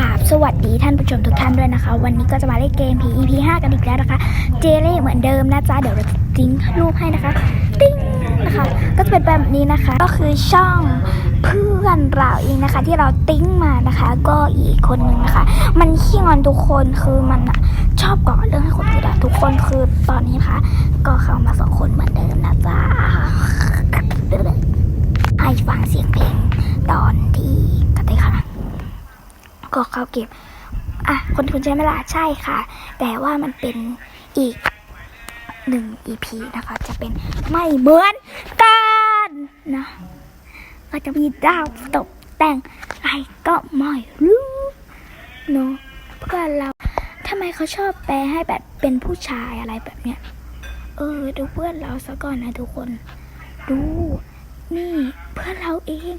ราบสวัสดีท่านผู้ชมทุกท่านด้วยนะคะ วันนี้ก็จะมาเล่นเกม PEP 5กันอีกแล้วนะคะ เจเล่เหมือนเดิมนะจ๊ะเดี๋ยวเราจะติ้งรูปให้นะคะ ติ้งนะคะ ก็จะเป็นแบบนี้นะคะ ก็คือช่องเพื่อนเราเองนะคะ ที่เราติ้งมานะคะ ก็อีกคนนึงนะคะ มันขี้งอนทุกคนคือมันอะชอบก่อเรื่องให้คนอื่นทุกคนคือตอนนี้นะคะ ก็เข้ามาสองคนเหมือนเดิมนะจ๊ะให้ฟังเสียงเพลงตอนที่ ก็เข้าเก็บ อะ คนทุนใช่ไหมล่ะ ใช่ค่ะ แต่ว่ามันเป็นอีกหนึ่ง EP นะคะ จะเป็นไม่เหมือนกันนะ ก็จะมีดาวตกแต่งอะไรก็ไม่รู้เนาะเพื่อนเราทำไมเขาชอบแปลให้แบบเป็นผู้ชายอะไรแบบเนี้ย เออ ดูเพื่อนเราซะก่อนนะทุกคน ดู นี่เพื่อนเราเอง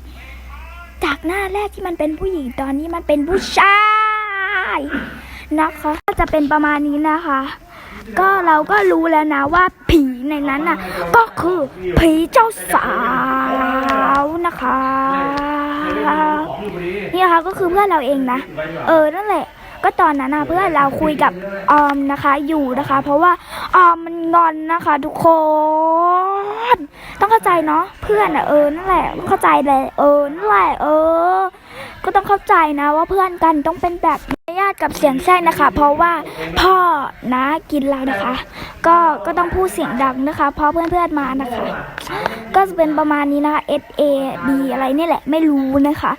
จากหน้าแรกที่มันเป็นผู้หญิงตอนนี้มันเป็นผู้ชายนะคะก็จะเป็นประมาณนี้นะคะ ก็เราก็รู้แล้วนะว่าผีในนั้นน่ะ ก็คือผีเจ้าสาวนะคะนี่นะคะก็คือเพื่อนเราเองนะ เออนั่นแหละก็ตอนนั้นนะเพื่อนเราคุยกับออมนะคะอยู่นะคะ เพราะว่าออมมันงอนนะคะ ทุกคน เข้าใจเนาะเพื่อนอะเออนั่นแหละต้องเข้าใจเลยเออนั่นแหละเออ ก็ต้องเข้าใจนะว่าเพื่อนกันต้องเป็นแบบญาติกับเสียงแท้นะคะ เพราะว่าพ่อนะกินเรานะคะ ก็ก็ต้องพูดเสียงดังนะคะ เพราะเพื่อนๆมานะคะ ก็จะเป็นประมาณนี้นะคะ S A B อะไรนี่แหละไม่รู้นะคะ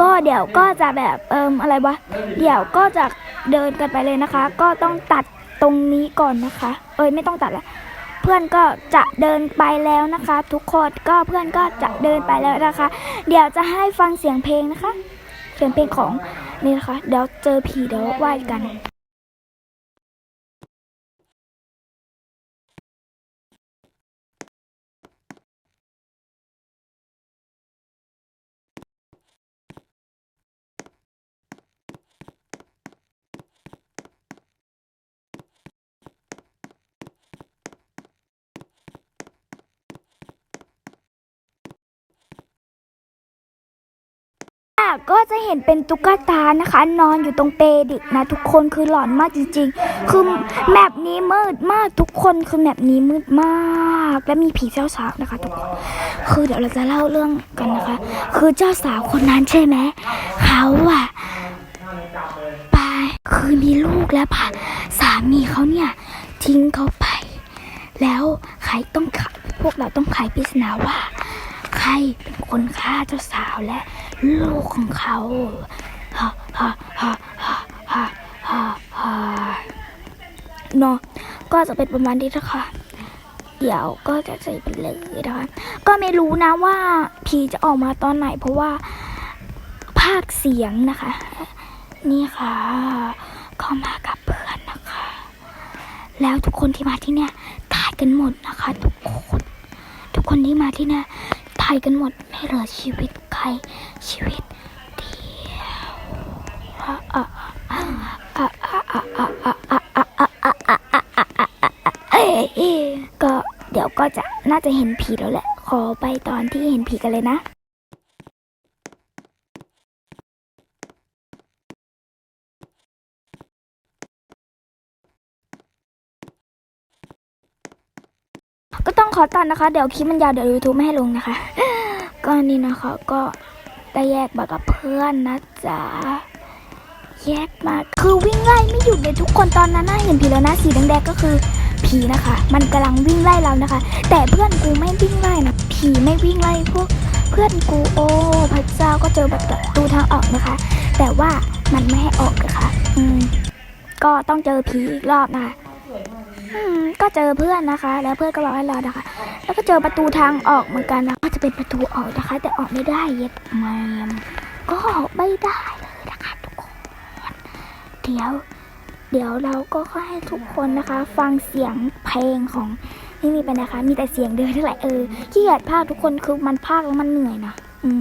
ก็เดี๋ยวก็จะแบบเอิมอะไรวะเดี๋ยวก็จะเดินกันไปเลยนะคะ ก็ต้องตัดตรงนี้ก่อนนะคะ เอ้ยไม่ต้องตัดละ เพื่อนก็จะเดินไปแล้วนะคะ ทุกคนก็เพื่อนก็จะเดินไปแล้วนะคะ เดี๋ยวจะให้ฟังเสียงเพลงนะคะ เสียงเพลงของนี่นะคะ เดี๋ยวเจอผีเดี๋ยวไหว้กัน ก็จะเห็นเป็นตุ๊กตานะคะ นอนอยู่ตรงเปรดึกนะ ทุกคนคือหลอนมากจริง ๆ คือแมปนี้มืดมากทุกคนคือแมปนี้มืดมาก และมีผีเจ้าสาวนะคะทุกคนคือเดี๋ยวเราจะเล่าเรื่องกันนะคะ คือเจ้าสาวคนนั้นใช่ไหมเขาอะไปคือมีลูกแล้วผ่ะสามีเขาเนี่ยทิ้งเขาไป แล้วใครต้องไขพวกเราต้องไขปริศนาว่า ใครเป็น คนฆ่าเจ้าสาวและลูกของเขาฮ่าฮ่าฮ่าฮ่าฮ่าฮ่าฮ่าเนาะก็จะเป็นประมาณนี้นะคะเดี๋ยวก็จะใส่ไปเลยนะคะก็ไม่รู้นะว่าผีจะออกมาตอนไหน เพราะว่าภาคเสียงนะคะ นี่ค่ะเข้ามากับเพื่อนนะคะ แล้วทุกคนที่มาที่เนี่ยตายกันหมดนะคะ ทุกคน ทุกคนที่มาที่เนี่ย ภัยกันหมดไม่เหลือชีวิตใครชีวิตเดียวก็เดี๋ยวก็จะน่าจะเห็นผีแล้วแหละ ขอไปตอนที่เห็นผีกันเลยนะ ขอตัดนะคะ เดี๋ยวคลิปมันยาวเดี๋ยว YouTube ไม่ให้ลงนะคะ ก็นี่นะคะก็ได้แยกมากับเพื่อนนะจ๊ะแยกมาคือวิ่งไล่ไม่หยุดเลยทุกคนตอนนั้นน่าเห็นผีแล้วนะสีแดงๆก็คือผีนะคะ มันกำลังวิ่งไล่เรานะคะ แต่เพื่อนกูไม่วิ่งไล่นะผีไม่วิ่งไล่พวกเพื่อนกูโอ้พระเจ้าก็เจอประตูทางออกนะคะ แต่ว่ามันไม่ให้ออกนะคะ อืมก็ต้องเจอผีอีกรอบนะคะ ก็เจอเพื่อนนะคะ แล้วเพื่อนก็บอกให้เรานะคะ แล้วก็เจอประตูทางออกเหมือนกันนะก็จะเป็นประตูออกนะคะ แต่ออกไม่ได้เย็ดแมมก็ออกไม่ได้เลยนะคะทุกคนเดี๋ยว เดี๋ยวเราก็ค่อยให้ทุกคนนะคะ ฟังเสียงเพลงของนี่มีไปนะคะ มีแต่เสียงเดินเท่าไหร่เออขี้เกียจพากย์ทุกคนคือมันพากย์แล้วมันเหนื่อยนะอืม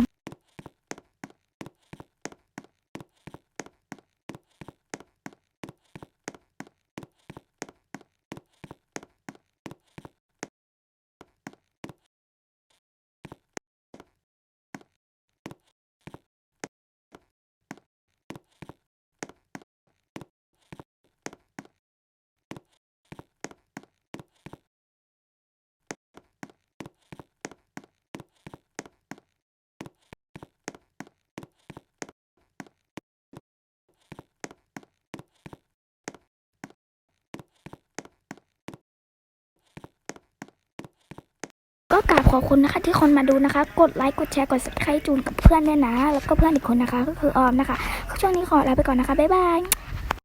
ก็กราบขอบคุณนะคะ ที่คนมาดูนะคะ กดไลค์กดแชร์กดสับสไครต์จูนกับเพื่อนด้วยนะ แล้วก็เพื่อนอีกคนนะคะ ก็คือออมนะคะช่วงนี้ขอลาไปก่อนนะคะบ๊ายบาย